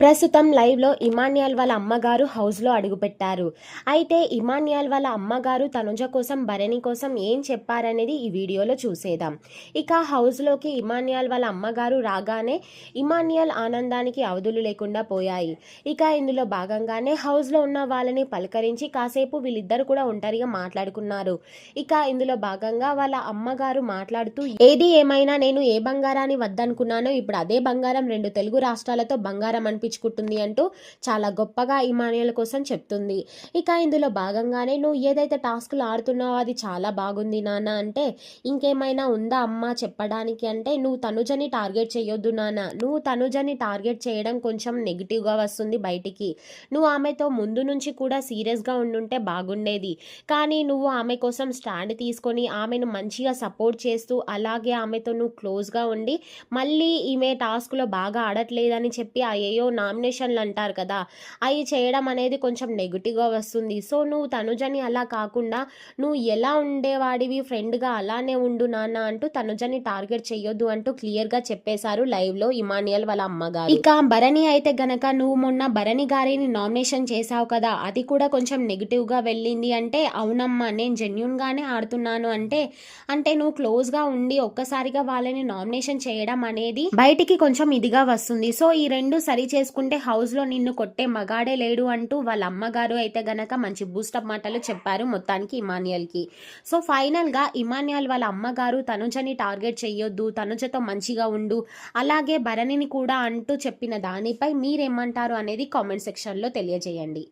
ప్రస్తుతం లైవ్లో ఇమాన్యాల్ వాళ్ళ అమ్మగారు హౌస్లో అడుగుపెట్టారు. అయితే ఇమాన్యాల్ వాళ్ళ అమ్మగారు తనుజ కోసం భరణి కోసం ఏం చెప్పారనేది ఈ వీడియోలో చూసేదాం ఇక హౌస్లోకి ఇమాన్యాల్ వాళ్ళ అమ్మగారు రాగానే ఇమాన్యాల్ ఆనందానికి అవధులు లేకుండా పోయాయి. ఇక ఇందులో భాగంగానే హౌస్లో ఉన్న వాళ్ళని పలకరించి కాసేపు వీళ్ళిద్దరు కూడా ఒంటరిగా మాట్లాడుకున్నారు. ఇక ఇందులో భాగంగా వాళ్ళ అమ్మగారు మాట్లాడుతూ ఏది ఏమైనా నేను ఏ బంగారాన్ని వద్దనుకున్నానో ఇప్పుడు అదే బంగారం రెండు తెలుగు రాష్ట్రాలతో బంగారం అనిపించుకుంటుంది అంటూ చాలా గొప్పగా ఇమానియల్ కోసం చెప్తుంది. ఇక ఇందులో భాగంగానే నువ్వు ఏదైతే టాస్క్లు ఆడుతున్నావో అది చాలా బాగుంది నాన్న అంటే ఇంకేమైనా ఉందా అమ్మ చెప్పడానికి అంటే నువ్వు తనుజని టార్గెట్ చేయొద్దు నాన్న. నువ్వు తనుజని టార్గెట్ చేయడం కొంచెం నెగిటివ్గా వస్తుంది బయటికి. నువ్వు ఆమెతో ముందు నుంచి కూడా సీరియస్గా ఉండుంటే బాగుండేది. కానీ నువ్వు ఆమె కోసం స్టాండ్ తీసుకొని ఆమెను మంచిగా సపోర్ట్ చేస్తూ అలాగే ఆమెతో నువ్వు క్లోజ్గా ఉండి మళ్ళీ ఈమె టాస్క్లో బాగా ఆడట్లేదని చెప్పి అయ్యో నామినేషన్లు అంటారు కదా అవి చేయడం అనేది కొంచెం నెగిటివ్గా వస్తుంది. సో నువ్వు తనుజని అలా కాకుండా నువ్వు ఎలా ఉండేవాడివి? ఫ్రెండ్గా అలానే ఉండు నాన్న అంటూ తనుజని టార్గెట్ చేయొద్దు అంటూ క్లియర్గా చెప్పేశారు లైవ్లో ఇమానియల్ వాళ్ళ అమ్మగారు. ఇక భరణి అయితే గనక నువ్వు మొన్న భరణి గారిని నామినేషన్ చేశావు కదా అది కూడా కొంచెం నెగిటివ్గా వెళ్ళింది అంటే అవునమ్మా నేను జెన్యున్గానే ఆడుతున్నాను అంటే అంటే నువ్వు క్లోజ్గా ఉండి ఒక్కసారిగా వాళ్ళని నామినేషన్ చేయడం అనేది బయటికి కొంచెం ఇదిగా వస్తుంది. సో ఈ రెండు సరి చేసుకుంటే హౌస్లో నిన్ను కొట్టే మగాడే లేడు అంటూ వాళ్ళ అమ్మగారు అయితే గనక మంచి బూస్టప్ మాటలు చెప్పారు మొత్తానికి ఇమాన్యుయల్కి. సో ఫైనల్గా ఇమాన్యుయల్ వాళ్ళ అమ్మగారు తనుజని టార్గెట్ చెయ్యొద్దు తనుజతో మంచిగా ఉండు అలాగే భరణిని కూడా అంటూ చెప్పిన దానిపై మీరేమంటారు అనేది కామెంట్ సెక్షన్లో తెలియజేయండి.